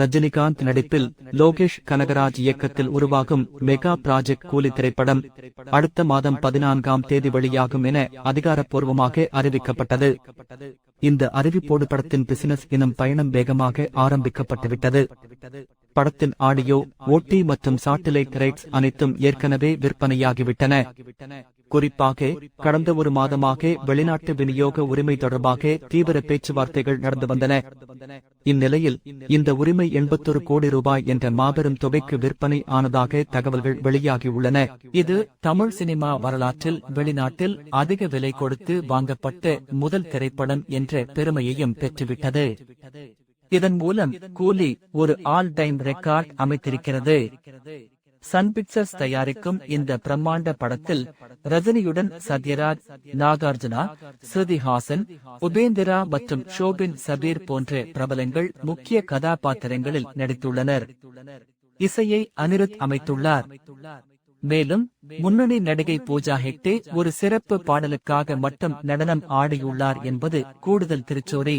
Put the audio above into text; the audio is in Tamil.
ரஜினிகாந்த் நடிப்பில் லோகேஷ் கனகராஜ் இயக்கத்தில் உருவாகும் மெகா ப்ராஜெக்ட் கூலி திரைப்படம் அடுத்த மாதம் பதினான்காம் தேதி வெளியாகும் என அதிகாரப்பூர்வமாக அறிவிக்கப்பட்டது. இந்த அறிவிப்போடு படத்தின் பிசினஸ் எனும் பயணம் வேகமாக ஆரம்பிக்கப்பட்டுவிட்டது. படத்தின் ஆடியோ ஓட்டி மற்றும் சாட்டிலைட் ரைட்ஸ் அனைத்தும் ஏற்கனவே விற்பனையாகிவிட்டன. குறிப்பாக கடந்த ஒரு மாதமாக வெளிநாட்டு விநியோக உரிமை தொடர்பாக தீவிர பேச்சுவார்த்தைகள் நடந்து வந்தன. இந்நிலையில் இந்த உரிமை எண்பத்தொரு கோடி ரூபாய் என்ற மாபெரும் தொகைக்கு விற்பனை ஆனதாக தகவல்கள் வெளியாகியுள்ளன. இது தமிழ் சினிமா வரலாற்றில் வெளிநாட்டில் அதிக விலை கொடுத்து வாங்கப்பட்ட முதல் திரைப்படம் என்ற பெருமையையும் பெற்றுவிட்டது. இதன் மூலம் கூலி ஒரு ஆல் டைம் ரெக்கார்ட் அமைத்திருக்கிறது. சன் பிக்சர்ஸ் தயாரிக்கும் இந்த பிரம்மாண்ட படத்தில் ரஜினியுடன் சத்யராஜ் நாகார்ஜுனா ஸ்ருதிஹாசன் உபேந்திரா மற்றும் ஷோபின் சபீர் போன்ற பிரபலங்கள் முக்கிய கதாபாத்திரங்களில் நடித்துள்ளனர். இசையை அனிருத் அமைத்துள்ளார். மேலும் முன்னணி நடிகை பூஜா ஹெக்டே ஒரு சிறப்பு பாடலுக்காக மட்டும் நடனம் ஆடியுள்ளார் என்பது கூடுதல் திருச்சோரி